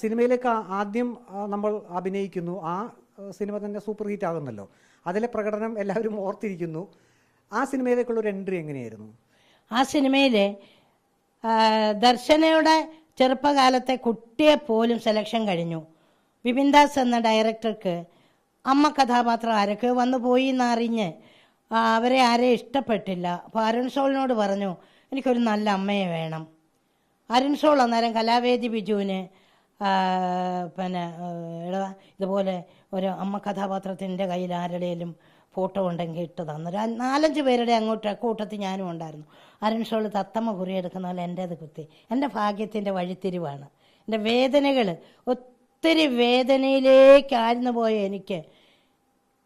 സിനിമയിലേക്ക് ആദ്യം നമ്മൾ അഭിനയിക്കുന്നു. ആ സിനിമ തന്നെ സൂപ്പർ ഹിറ്റ് ആകുന്നല്ലോ. അതിലെ പ്രകടനം എല്ലാവരും ഓർത്തിരിക്കുന്നു. ആ സിനിമയിലേക്കുള്ള ഒരു എൻട്രി എങ്ങനെയായിരുന്നു? ആ സിനിമയിൽ ദർശനയുടെ ചെറുപ്പകാലത്തെ കുട്ടിയെ പോലും സെലക്ഷൻ കഴിഞ്ഞു. വിപിൻ ദാസ് എന്ന ഡയറക്ടർക്ക് അമ്മ കഥാപാത്രം ആരൊക്കെ വന്നു പോയി എന്നറിഞ്ഞ് അവരെ ആരെ ഇഷ്ടപ്പെട്ടില്ല. അപ്പോൾ അരുൺ സോളിനോട് പറഞ്ഞു എനിക്കൊരു നല്ല അമ്മയെ വേണം. അരുൺ സോൾ അന്നേരം കലാവേദി ബിജുവിന് പിന്നെ ഇതുപോലെ ഒരു അമ്മ കഥാപാത്രത്തിന്റെ കയ്യിൽ ആരുടെയും ഫോട്ടോ ഉണ്ടെങ്കിൽ ഇട്ട് തന്നു നാലഞ്ച് പേരുടെ അങ്ങോട്ട് കൂട്ടത്തിൽ ഞാനും ഉണ്ടായിരുന്നു. അരുൺ ഷോൾ തത്തമ്മ കുറിയെടുക്കുന്ന പോലെ എന്റേത് കുത്തി. എന്റെ ഭാഗ്യത്തിന്റെ വഴിത്തിരിവാണ്. എന്റെ വേദനകൾ ഒത്തിരി വേദനയിലേക്കായിരുന്നു പോയ എനിക്ക്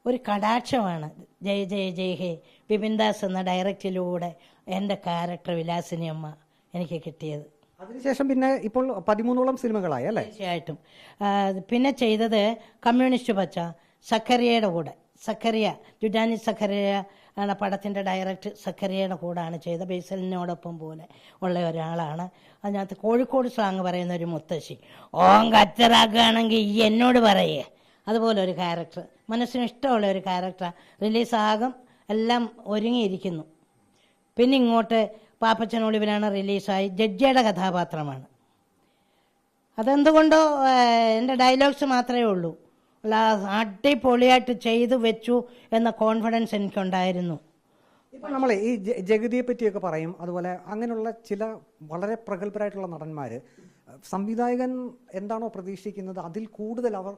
ഒരു കടാക്ഷമാണ്. ജയ ജയ ജയ ഹേ ബിബിൻദാസ് എന്ന ഡയറക്റ്റിലൂടെ എന്റെ ക്യാരക്ടർ വിലാസിനി അമ്മ എനിക്ക് കിട്ടിയത്. അതിനുശേഷം പിന്നെ ഇപ്പോൾ പതിമൂന്നോളം സിനിമകളായി അല്ലേ? തീർച്ചയായിട്ടും. പിന്നെ ചെയ്തത് കമ്മ്യൂണിസ്റ്റ് പച്ച സക്കറിയയുടെ കൂടെ. സക്കറിയ ജുഡാനി സക്കറിയ ആണ് പടത്തിന്റെ ഡയറക്റ്റ് സക്കറിയയുടെ കൂടാണ് ചെയ്ത ബേസലിനോടൊപ്പം പോലെ ഉള്ള ഒരാളാണ്. അതിനകത്ത് കോഴിക്കോട് സ്ലാങ് പറയുന്ന ഒരു മുത്തശ്ശി. ഓം കച്ചറാക്കുകയാണെങ്കിൽ ഈ എന്നോട് പറയേ. അതുപോലെ ഒരു ക്യാരക്ടർ മനസ്സിന് ഇഷ്ടമുള്ള ഒരു ക്യാരക്ടറാണ് റിലീസാകും എല്ലാം ഒരുങ്ങിയിരിക്കുന്നു. പിന്നെ ഇങ്ങോട്ട് പാപ്പച്ചൻ ഒളിവിലാണ് റിലീസായി. ജഡ്ജിയുടെ കഥാപാത്രമാണ്. അതെന്തുകൊണ്ടോ എന്റെ ഡയലോഗ്സ് മാത്രമേ ഉള്ളൂ. അല്ല അടിപൊളിയായിട്ട് ചെയ്തു വെച്ചു എന്ന കോൺഫിഡൻസ് എനിക്കുണ്ടായിരുന്നു. ഇപ്പം നമ്മളെ ഈ ജഗതിയെ പറ്റിയൊക്കെ പറയും. അതുപോലെ അങ്ങനെയുള്ള ചില വളരെ പ്രഗത്ഭരായിട്ടുള്ള നടന്മാർ സംവിധായകൻ എന്താണോ പ്രതീക്ഷിക്കുന്നത് അതിൽ കൂടുതൽ അവർ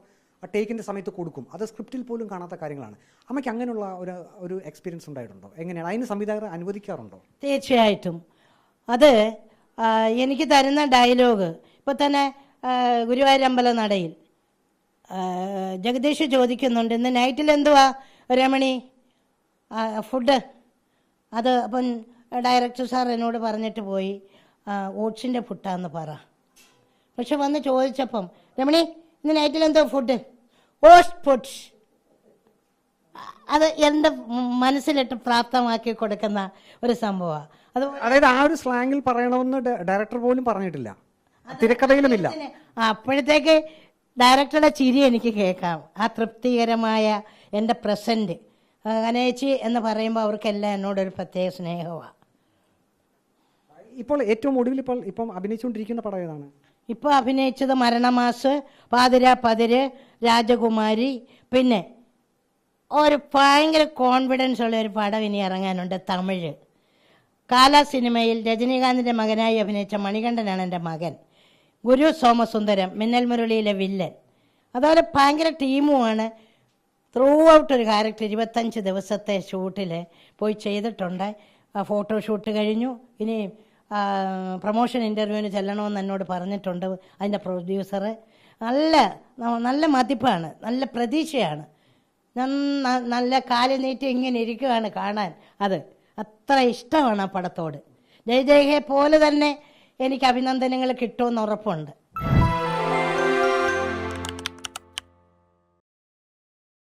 ടേക്കിന്റെ സമയത്ത് കൊടുക്കും. അത് സ്ക്രിപ്റ്റിൽ പോലും കാണാത്ത കാര്യങ്ങളാണ്. അമ്മയ്ക്ക് അങ്ങനെയുള്ള ഒരു ഒരു എക്സ്പീരിയൻസ് ഉണ്ടായിട്ടുണ്ടോ? എങ്ങനെയാണ്? അതിന് സംവിധായകർ അനുവദിക്കാറുണ്ടോ? തീർച്ചയായിട്ടും. അത് എനിക്ക് തരുന്ന ഡയലോഗ് ഇപ്പൊ തന്നെ ഗുരുവായൂരമ്പല നടയിൽ ജഗദീഷ് ചോദിക്കുന്നുണ്ട് ഇന്ന് നൈറ്റിൽ എന്തുവാ? രമണി ഫുഡ് അത് അപ്പം ഡയറക്ടർ സാർ എന്നോട് പറഞ്ഞിട്ട് പോയി ആ, ഓട്സിന്റെ പുട്ടാന്ന് പറ. പക്ഷെ വന്ന് ചോദിച്ചപ്പം രമണി ഇന്ന് നൈറ്റിൽ എന്തോ ഫുഡ് ഓട്സ് ഫുഡ് അത് എന്റെ മനസ്സിലിട്ട് പ്രാപ്തമാക്കി കൊടുക്കുന്ന ഒരു സംഭവമാണ് അത് അതായത് ആ ഒരു സ്ലാങ്ങിൽ പറയണമെന്ന് ഡയറക്ടർ പോലും പറഞ്ഞിട്ടില്ല. തിരക്കഥയിലുമില്ല. അപ്പോഴത്തേക്ക് ഡയറക്ടറുടെ ചിരി എനിക്ക് കേൾക്കാം. ആ തൃപ്തികരമായ എന്റെ പ്രസന്റ് അനേച്ചി എന്ന് പറയുമ്പോൾ അവർക്കെല്ലാം എന്നോടൊരു പ്രത്യേക സ്നേഹമാണ് ഇപ്പോൾ ഏറ്റവും ഒടുവിൽ ഇപ്പോൾ ഇപ്പം അഭിനയിച്ചുകൊണ്ടിരിക്കുന്ന പടം ഏതാണ്? ഇപ്പോൾ അഭിനയിച്ചത് മരണമാസ് പാതിര പതിര് രാജകുമാരി പിന്നെ ഒരു ഭയങ്കര കോൺഫിഡൻസ് ഉള്ള ഒരു പടം ഇനി ഇറങ്ങാനുണ്ട് തമിഴ്. കാല സിനിമയിൽ രജനീകാന്തിന്റെ മകനായി അഭിനയിച്ച മണികണ്ഠനാണ് എന്റെ മകൻ. ഗുരു സോമസുന്ദരം മിന്നൽ മുരളിയിലെ വില്ലൻ. അതുപോലെ ഭയങ്കര ടീമുമാണ്. ത്രൂ ഔട്ട് ഒരു ക്യാരക്ടർ ഇരുപത്തഞ്ച് ദിവസത്തെ ഷൂട്ടിൽ പോയി ചെയ്തിട്ടുണ്ട്. ഫോട്ടോ ഷൂട്ട് കഴിഞ്ഞു. ഇനി പ്രൊമോഷൻ ഇന്റർവ്യൂവിന് ചെല്ലണമെന്ന് എന്നോട് പറഞ്ഞിട്ടുണ്ട് അതിന്റെ പ്രൊഡ്യൂസർ നല്ല നല്ല മതിപ്പാണ് നല്ല പ്രതീക്ഷയാണ്. നല്ല കാലി നീട്ടി ഇങ്ങനെ ഇരിക്കുകയാണ് കാണാൻ. അത് അത്ര ഇഷ്ടമാണ് ആ പടത്തോട്. ജയ് പോലെ തന്നെ എനിക്ക് അഭിനന്ദനങ്ങൾ കിട്ടുമെന്ന് ഉറപ്പുണ്ട്.